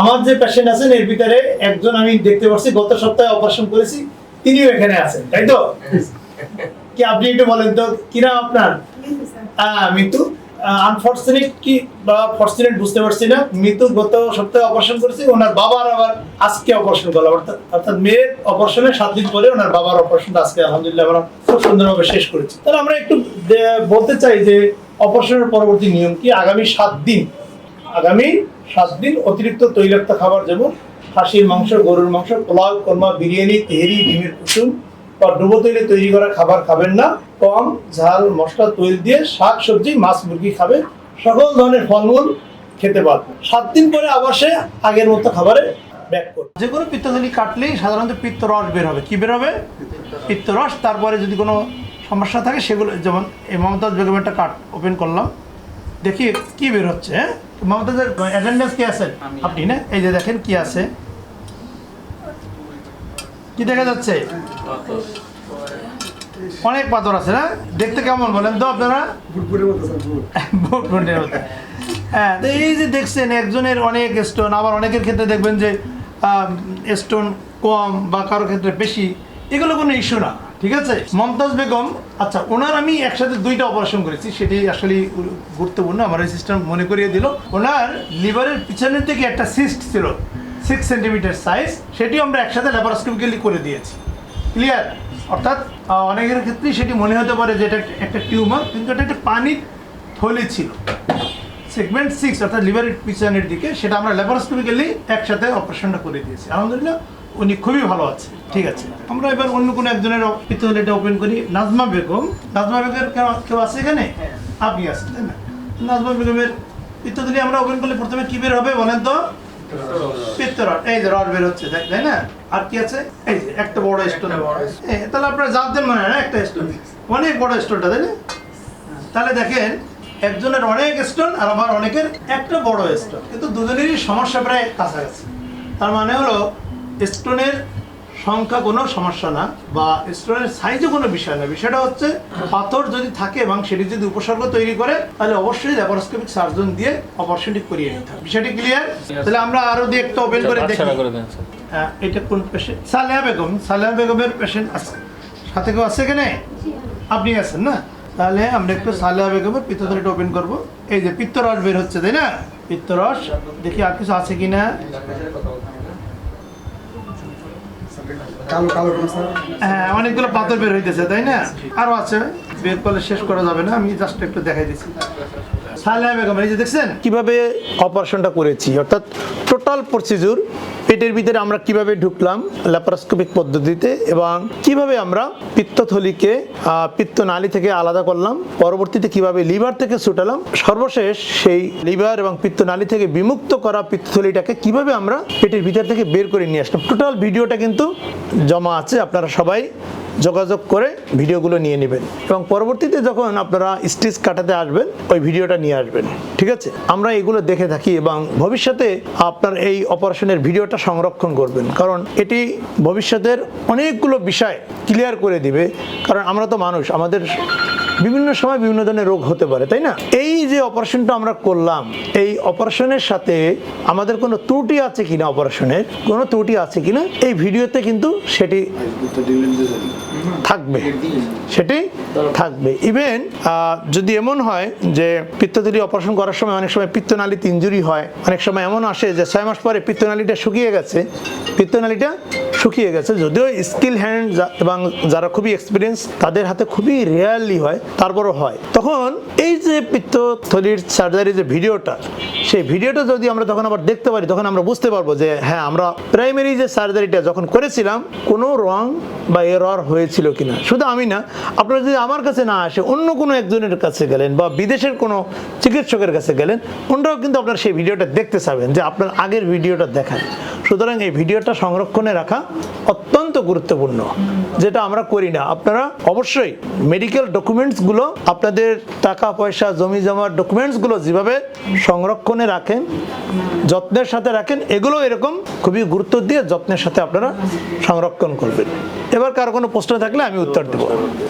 আমার যে পেশেন্ট আছেন, এর ভিতরে একজন আমি দেখতে পাচ্ছি, গত সপ্তাহে অপারেশন করেছি, তিনিও এখানে আছেন, তাই তো? কি আপনি একটু বলেন তো কিনা আপনার? মৃত্যু মিতু। আনফর্চুনেট কি বা ফর্চুনেট বুঝতে পারছি না। মৃত্যু গত সপ্তাহে অপারেশন করেছে, ওনার বাবার আবার আজকে অপারেশন করলাম অর্থাৎ অর্থাৎ মেয়ের অপারেশনের সাত দিন পরে ওনার বাবার অপারেশনটা আজকে আলহামদুলিল্লাহ আমরা খুব সুন্দরভাবে শেষ করেছি। তাহলে আমরা একটু বলতে চাই যে অপারেশনের পরবর্তী নিয়ম কি? আগামী সাত দিন আগামী সাত দিন অতিরিক্ত তৈলাক্ত খাবার যেমন খাসির মাংস, গরুর মাংস, পোলাও, কর্মা, বিরিয়ানি, তেহরি, ডিমের কুসুম বা ডুবো তৈলে তৈরি করা খাবার খাবেন না। কম ঝাল, মশলা, তৈল দিয়ে শাক, সবজি, মাছ, মুরগি খাবে। সকল ধরনের ফলমূল খেতে পারবে। সাত দিন পরে আবার সে আগের মতো খাবারে ব্যাক করবে। যে কোনো পিত্তথলি কাটলেই সাধারণত পিত্ত রস বের হবে। কি বের হবে? পিত্ত রস তারপরে যদি কোনো সমস্যা থাকে, সেগুলো যেমন এই মমতাজ বেগমেরটা কাট ওপেন করলাম। দেখি কি বের হচ্ছে হ্যাঁ? মমতাজের অ্যাটেন্ডেন্স কি আছে? আপনি না? এই যে দেখেন কি আছে। কি দেখা যাচ্ছে? অনেক পাথর আছে না? দেখতে কেমন বলেন তো আপনারা? মতো হ্যাঁ তো এই যে দেখছেন একজনের অনেক স্টোন আবার অনেকের ক্ষেত্রে দেখবেন যে স্টোন কম বা কারোর ক্ষেত্রে বেশি এগুলো কোনো ইস্যু না। ঠিক আছে? মমতাজ বেগম আচ্ছা ওনার আমি একসাথে দুইটা অপারেশন করেছি, সেটি আসলে গুরুত্বপূর্ণ, আমার এই সিস্টেম মনে করিয়ে দিল। ওনার লিভারের পিছনের থেকে একটা সিস্ট ছিল সিক্স সেন্টিমিটার সাইজ সেটিও আমরা একসাথে ল্যাপারোস্কোপিক্যালি করে দিয়েছি। ক্লিয়ার অর্থাৎ অনেকের ক্ষেত্রেই সেটি মনে হতে পারে যে এটা একটা- একটা টিউমার কিন্তু এটা একটা পানির থলি ছিল। সেগমেন্ট সিক্স অর্থাৎ লিভারের পিছনের দিকে, সেটা আমরা ল্যাপারোস্কোপিক্যালি একসাথে অপারেশনটা করে দিয়েছি। আলহামদুলিল্লাহ উনি খুবই ভালো আছে। ঠিক আছে। আমরা এবার অন্য কোনো একজনের এটা ওপেন করি। নাজমা বেগম। নাজমা বেগমের কেউ কেউ আছে এখানে? আপনি আছেন তাই না? নাজমা বেগমের পিত্তলি আমরা ওপেন করলে প্রথমে কি বের হবে বলেন তো? পিত্তরড এই যে রড বের হচ্ছে তাই না? আর কি আছে? এই যে একটা বড় স্টোন তাহলে আপনারা জানতেন মনে হয় না একটা স্টোন অনেক বড় স্টোনটা তাই না? তাহলে দেখেন একজনের অনেক স্টোন আর আমার অনেকের একটা বড় স্টোন কিন্তু দুজনেরই সমস্যা প্রায় কাছাকাছি। তার মানে হলো স্টোনের সংখ্যা কোনো সমস্যা না বা স্টোনের সাইজও কোনো বিষয় না। বিষয়টা হচ্ছে পাথর যদি থাকে এবং সেটি যদি উপসর্গ তৈরি করে তাহলে অবশ্যই ল্যাপারোস্কোপিক সার্জন দিয়ে অপারেশনটি করিয়ে নিতে হবে। বিষয়টি ক্লিয়ার তাহলে আমরা আরও দিয়ে একটা ওপেন করে দেখি। করে দেন স্যার হ্যাঁ, এটা কোন পেশেন্ট সালেহা বেগম সালেহা বেগমের পেশেন্ট আছে। সাথে কেউ আছে এখানে? আপনি আছেন না? তাহলে আমরা একটু সালেহা বেগমের পিত্তথলিটা ওপেন করব। এই যে পিত্তরস বের হচ্ছে তাই না? পিত্তরস দেখি আর কিছু আছে কিনা? কালো কালো হ্যাঁ অনেকগুলো পাথর বের হইতেছে, তাই না? আরও আছে, বের করলে শেষ করা যাবে না, আমি জাস্ট একটু দেখাই দিচ্ছি কীভাবে অপারেশনটা করেছি? অর্থাৎ টোটাল প্রসিডিউর পেটের ভিতরে আমরা কীভাবে ঢুকলাম ল্যাপারোস্কোপিক পদ্ধতিতে এবং কীভাবে আমরা পিত্তথলিকে পিত্তনালী থেকে আলাদা করলাম, পরবর্তীতে কীভাবে লিভার থেকে ছুটালাম, সর্বশেষ সেই লিভার এবং পিত্তনালী থেকে বিমুক্ত করা পিত্তথলিটাকে কীভাবে আমরা পেটের ভিতর থেকে বের করে নিয়ে আসলাম। টোটাল ভিডিওটা কিন্তু জমা আছে, আপনারা সবাই যোগাযোগ করে ভিডিওগুলো নিয়ে নেবেন। এবং পরবর্তীতে যখন আপনারা স্টিচ কাটাতে আসবেন, ওই ভিডিওটা নিয়ে আসবেন। ঠিক আছে? আমরা এগুলো দেখে থাকি এবং ভবিষ্যতে আপনার এই অপারেশনের ভিডিওটা সংরক্ষণ করবেন। কারণ এটি ভবিষ্যতের অনেকগুলো বিষয় ক্লিয়ার করে দিবে। কারণ আমরা তো মানুষ, আমাদের বিভিন্ন সময় বিভিন্ন ধরনের রোগ হতে পারে, তাই না? এই যে অপারেশনটা আমরা করলাম, এই অপারেশনের সাথে আমাদের কোনো ত্রুটি আছে কিনা অপারেশনের কোনো ত্রুটি আছে কিনা? এই ভিডিওতে কিন্তু সেটি থাকবে সেটি থাকবে। ইভেন যদি এমন হয় যে পিত্তথলি অপারেশন করার সময় অনেক সময় পিত্তনালীতে ইঞ্জুরি হয়, অনেক সময় এমন আসে যে ছয় মাস পরে পিত্তনালীটা শুকিয়ে গেছে, পিত্তনালীটা শুকিয়ে গেছে, যদিও স্কিল হ্যান্ড এবং যারা খুবই এক্সপিরিয়েন্স তাদের হাতে খুবই রেয়ারলি হয় তারপরও হয়। তখন এই যে পিত্তথলির সার্জারি যে ভিডিওটা সেই ভিডিওটা যদি আমরা তখন আবার দেখতে পারি, তখন আমরা বুঝতে পারব যে হ্যাঁ আমরা প্রাইমারি যে সার্জারিটা যখন করেছিলাম, কোনো রং বা এরর হয়েছিল কিনা। শুধু আমি না, আপনারা যদি আমার কাছে না আসে, অন্য কোনো একজনের কাছে গেলেন বা বিদেশের কোনো চিকিৎসকের কাছে গেলেন, ওনারাও কিন্তু আপনারা সেই ভিডিওটা দেখতে চাবেন, যে আপনার আগের ভিডিওটা দেখান। সুতরাং এই ভিডিওটা সংরক্ষণে রাখা অত্যন্ত গুরুত্বপূর্ণ, যেটা আমরা করি না। আপনারা অবশ্যই মেডিকেল ডকুমেন্টসগুলো আপনাদের টাকা পয়সা জমি জমার ডকুমেন্টসগুলো যেভাবে সংরক্ষণে রাখেন, যত্নের সাথে রাখেন, এগুলো এরকম খুবই গুরুত্ব দিয়ে যত্নের সাথে আপনারা সংরক্ষণ করবেন। এবার কারও কোনো প্রশ্ন থাকলে আমি উত্তর দেবো।